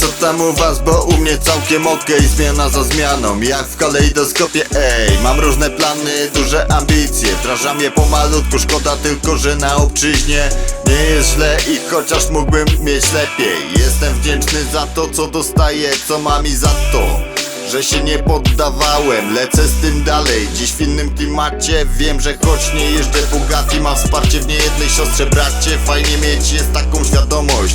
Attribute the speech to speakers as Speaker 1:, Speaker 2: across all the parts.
Speaker 1: tam u was, bo u mnie całkiem okej. Zmiana za zmianą, jak w kalejdoskopie Ej, mam różne plany, duże ambicje. Wdrażam je pomalutku, szkoda tylko, że na obczyźnie Nie jest źle i chociaż mógłbym mieć lepiej. Jestem wdzięczny za to, co dostaję, co mam i za to że się nie poddawałem, lecę z tym dalej. Dziś w innym klimacie, wiem, że choć nie jeżdżę Bugatti Mam wsparcie w niejednej siostrze, bracie. Fajnie mieć jest taką świadomość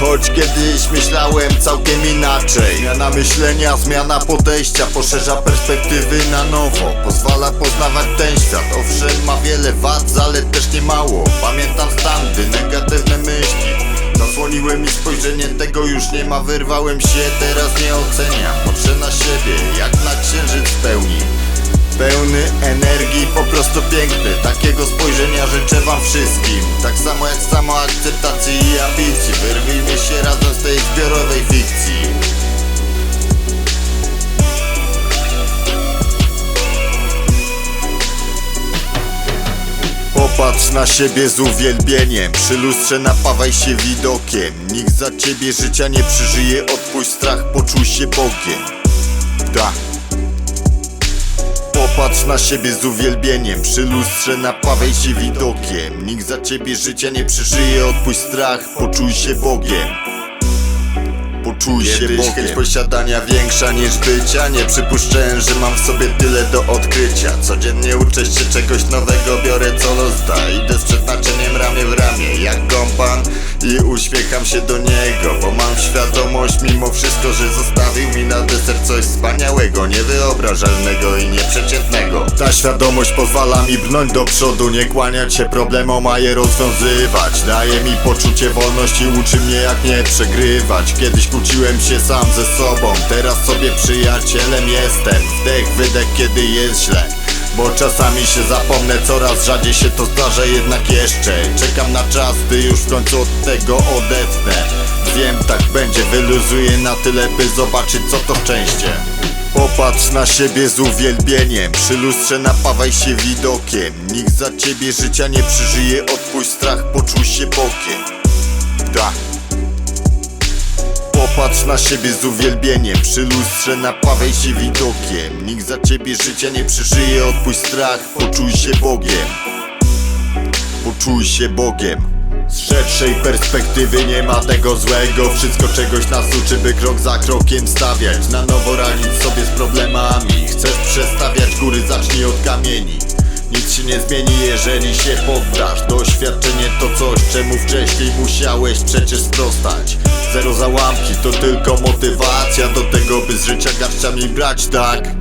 Speaker 1: Choć kiedyś myślałem całkiem inaczej. Zmiana myślenia, zmiana podejścia Poszerza perspektywy na nowo. Pozwala poznawać ten świat. Owszem ma wiele wad, zalet też nie mało. Pamiętam standy, negatywne myśli. Zasłoniły mi spojrzenie, tego już nie ma. Wyrwałem się, teraz nie oceniam. Patrzę na siebie, jak na księżyc pełni. Pełny energii, po prostu piękny. Takiego spojrzenia wszystkim. Tak samo jak samoakceptacji i ambicji. Wyrwijmy się razem z tej zbiorowej fikcji. Popatrz na siebie z uwielbieniem. Przy lustrze napawaj się widokiem. Nikt za ciebie życia nie przeżyje. Odpuść strach, poczuj się Bogiem. Da Popatrz na siebie z uwielbieniem. Przy lustrze napawaj się widokiem. Nikt za ciebie życia nie przeżyje. Odpuść strach, poczuj się Bogiem Poczuj się Bogiem. Chęć posiadania większa niż bycia. Nie przypuszczałem, że mam w sobie tyle do odkrycia. Codziennie uczę się czegoś nowego Biorę co los da. Idę z przeznaczeniem ramię w ramię Jak kompan i uśmiecham się do niego Bo mam świadomość mimo wszystko, że zostawił mi na deser coś wspaniałego Niewyobrażalnego i nieprzeciętnego. Ta świadomość pozwala mi brnąć do przodu Nie kłaniać się problemom, a je rozwiązywać. Daje mi poczucie wolności, uczy mnie jak nie przegrywać. Kiedyś kłóciłem się sam ze sobą Teraz sobie przyjacielem jestem. Wdech, wydech, kiedy jest źle bo czasami się zapomnę, coraz rzadziej się to zdarza jednak jeszcze. Czekam na czas, by już w końcu od tego odetchnę Wiem, tak będzie, wyluzuję na tyle, by zobaczyć co to szczęście. Popatrz na siebie z uwielbieniem Przy lustrze napawaj się widokiem. Nikt za ciebie życia nie przeżyje Odpuść strach, poczuj się Bogiem Da Popatrz na siebie z uwielbieniem. Przy lustrze napawaj się widokiem. Nikt za ciebie życia nie przeżyje. Odpuść strach, poczuj się Bogiem. Poczuj się Bogiem. Z szerszej perspektywy nie ma tego złego. Wszystko czegoś nas uczy, by krok za krokiem stawiać. Na nowo radzić sobie z problemami. Chcesz przestawiać góry, zacznij od kamieni nic się nie zmieni, jeżeli się poddasz Doświadczenie to coś, czemu wcześniej musiałeś przecież sprostać Zero załamki to tylko motywacja Do tego, by z życia garściami brać, tak?